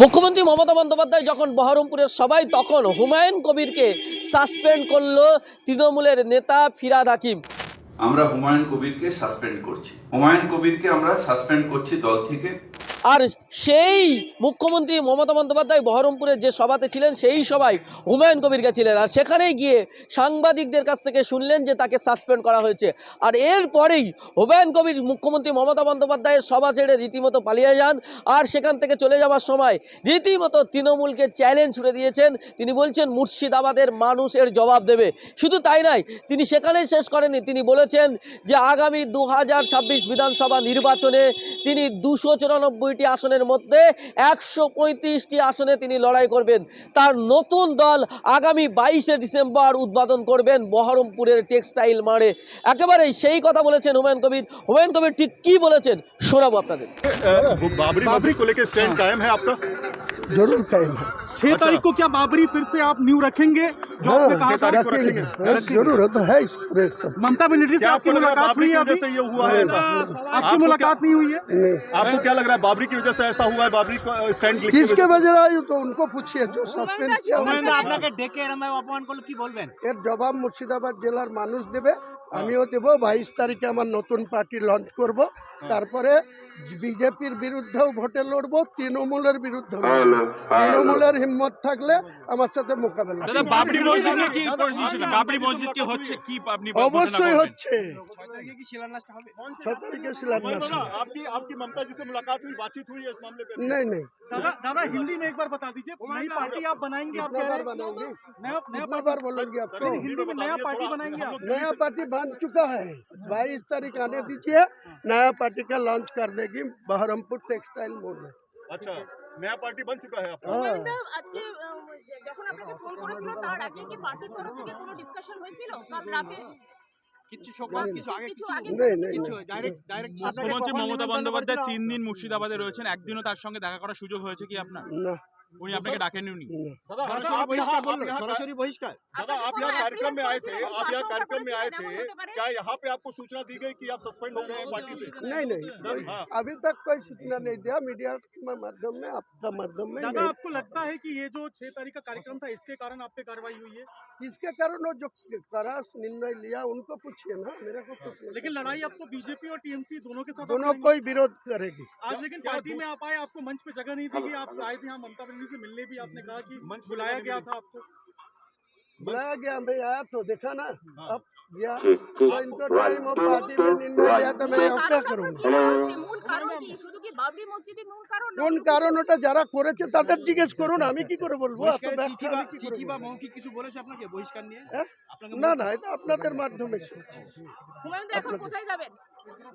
মুখ্যমন্ত্রী মমতা বন্দ্যোপাধ্যায় যখন বহরমপুরের সবাই তখন হুমায়ুন কবিরকে সাসপেন্ড করল তৃণমূলের নেতা ফিরাদ হাকিম। আমরা হুমায়ুন কবিরকে সাসপেন্ড করছি। হুমায়ুন কবিরকে আমরা সাসপেন্ড করছি দল থেকে। আর সেই মুখ্যমন্ত্রী মমতা বন্দ্যোপাধ্যায় বহরমপুরে যে সভাতে ছিলেন, সেই সভায় হুমায়ুন কবির গেছিলেন। আর সেখানেই গিয়ে সাংবাদিকদের কাছ থেকে শুনলেন যে তাকে সাসপেন্ড করা হয়েছে। আর এরপরেই হুমায়ুন কবির মুখ্যমন্ত্রী মমতা বন্দ্যোপাধ্যায়ের সভা ছেড়ে রীতিমতো পালিয়ে যান। আর সেখান থেকে চলে যাওয়ার সময় রীতিমতো তৃণমূলকে চ্যালেঞ্জ ছুড়ে দিয়েছেন। তিনি বলছেন, মুর্শিদাবাদের মানুষের জবাব দেবে। শুধু তাই নয়, তিনি সেখানেই শেষ করেননি। তিনি বলেছেন যে, আগামী দু হাজার ছাব্বিশ বিধানসভা নির্বাচনে তিনি দুশো চুরানব্বইটি আসনের মধ্যে একশো পঁয়ত্রিশটি আসনে তিনি লড়াই করবেন তার নতুন দল আগামী বাইশে ডিসেম্বর উদ্বোধন করবেন বহরমপুরের টেক্সটাইল মাঠে একেবারেই সেই কথা বলেছেন হুমায়ুন কবির হুমায়ুন কবির ঠিক কি বলেছেন শোনাবো আপনাদের वो बाबरी मस्जिद को लेकर स्टैंड कायम है आपका जरूर कायम है छह तारीख को क्या बाबरी फिर से आप न्यू रखेंगे जो आपने कहा था हाँ, रखेंगे हाँ, जरूर है तो है इस पूरे सब ममता बनर्जी से आपकी मुलाकात हुई है अभी से ये हुआ है ऐसा आपकी मुलाकात नहीं हुई है नहीं। आपको क्या लग रहा है बाबरी की वजह से ऐसा हुआ है बाबरी को स्टैंड किसके वजह आई तो उनको पूछिए जो সাসপেন্ড আপনাকে ডেকে এরম ভাবে অপমান করলো কি বলবেন এর জবাব মুর্শিদাবাদ জেলার মানুষ দেবে আমিও দেব বাইশ তারিখে আমার নতুন পার্টি লঞ্চ করব তারপরে বিজেপির বিরুদ্ধেও ভোটে লড়বো তৃণমূলের বিরুদ্ধে তৃণমূলের হিম্মত থাকলে আমার সাথে মোকাবেলা দাদা বাবরি মসজিদ নিয়ে কি পরিস্থিতি বাবরি মসজিদ কি হচ্ছে কি আপনি ঘোষণা অবশ্যই করবেন? হচ্ছে ছয় তারিখে শিলান্যাস হবে। आपकी आपकी ममता जी से मुलाकात हुई बातचीत हुई है इस मामले पे नहीं नहीं दादा दादा हिंदी में एक बार बता दीजिए नई पार्टी आप बनाएंगे आप कितना कह बार रहे हैं बनाएंगे नया नया कितना बार बोलेंगे आपको हिंदी में नया पार्टी बनाएंगे आप नया पार्टी बन चुका है बाईस तारीख आने दीजिए नया पार्टी का लॉन्च कर देगी बहरमपुर टेक्सटाइल मोड़ में अच्छा नया पार्टी बन चुका है आपका हाँ। হুমায়ুনদা, আজকে আহ, যখন আপনাকে ফোন করেছিল তার আগে কি পার্টির তরফ থেকে কোনো ডিসকাশন হয়েছিল কাল রাতে কিছু শোকবাস কিছু আগে কিছু আগে नहीं नहीं কিছু नहीं। ডাইরেক্ট ডাইরেক্ট মুখ্যমন্ত্রী মমতা বন্দ্যোপাধ্যায় তিন দিন মুর্শিদাবাদে রয়েছেন একদিনও তার সঙ্গে দেখা করার সুযোগ হয়েছে কি আপনার ना উনি আপনাকে ডাকেননি উনি ना दादा সরাসরি आप বহিষ্কার यहाँ- आप বললো यहाँ- সরাসরি বহিষ্কার दादा आप আপনাকে यहाँ কোনো कार्यक्रम में आए थे appeal आप यहाँ করেছিল, कार्यक्रम में आए আশঙ্কা थे হতে পারে? क्या यहाँ पे आपको सूचना दी गई कि आप सस्पेंड हो गए हैं पार्टी से नहीं नहीं कोई- हाँ। अभी तक कोई सूचना नहीं दिया मीडिया के माध्यम में आपका माध्यम में दादा नहीं। आपको लगता है कि ये जो छह तारीख का कार्यक्रम था इसके कारण आप पे कार्रवाई हुई है किसके कारण वो जो करा निर्णय लिया उनको पूछिए ना मेरे को पूछिए लेकिन लड़ाई आपको बीजेपी और टीएमसी दोनों के साथ आप दोनों लड़ेंगे। कोई विरोध करेगी आज लेकिन पार्टी में आप आए आपको मंच पे जगह नहीं दी गई आप आए थे यहाँ ममता बनर्जी से मिलने भी आपने कहा कि मंच बुलाया गया था आपको? बुलाया गया भाई आया तो देखा ना अब गया तो इनको टाइम और पार्टी में निर्णय लिया तो मैं अब क्या কারণ करूँगा কি মনে হচ্ছে? মূল কারণ কি শুধু কি বাবরি মসজিদের মূল কারণ না কোন অন্য কিছু? কারণ ওটা যারা করেছে তাদের জিজ্ঞেস করুন আমি কি করে বলবো এত বহিষ্কারের ব্যাখ্যা চিঠি বা আমি কি করে চিঠি বা বলবো? মৌখিক কিছু বলেছে আপনাকে বহিষ্কার নিয়ে হ্যাঁ? আপনাকে না না এটা আপনাদের মাধ্যমে শুনছি। হুমায়ুনদা এখন কোথায় যাবেন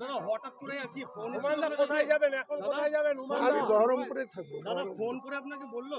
দাদা হঠাৎ করে কি ফোন কোথায় যাবেন এখন কোথায় যাবেন আমি বহরমপুরে থাকবো দাদা বহরমপুরে। ফোন করে আপনাকে বললো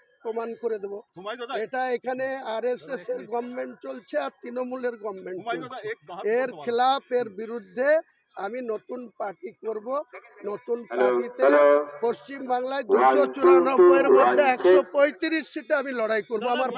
প্রমাণ করে দেবো। এটা এখানে আর এস এস এর গভর্নমেন্ট চলছে আর তৃণমূলের গভর্নমেন্ট এর খেলাফ এর বিরুদ্ধে আমি নতুন পার্টি করব। নতুন পার্টিতে পশ্চিম বাংলায় দুশো চুরানব্বই এর মধ্যে একশো পঁয়ত্রিশ সিটে আমি লড়াই করব। আমার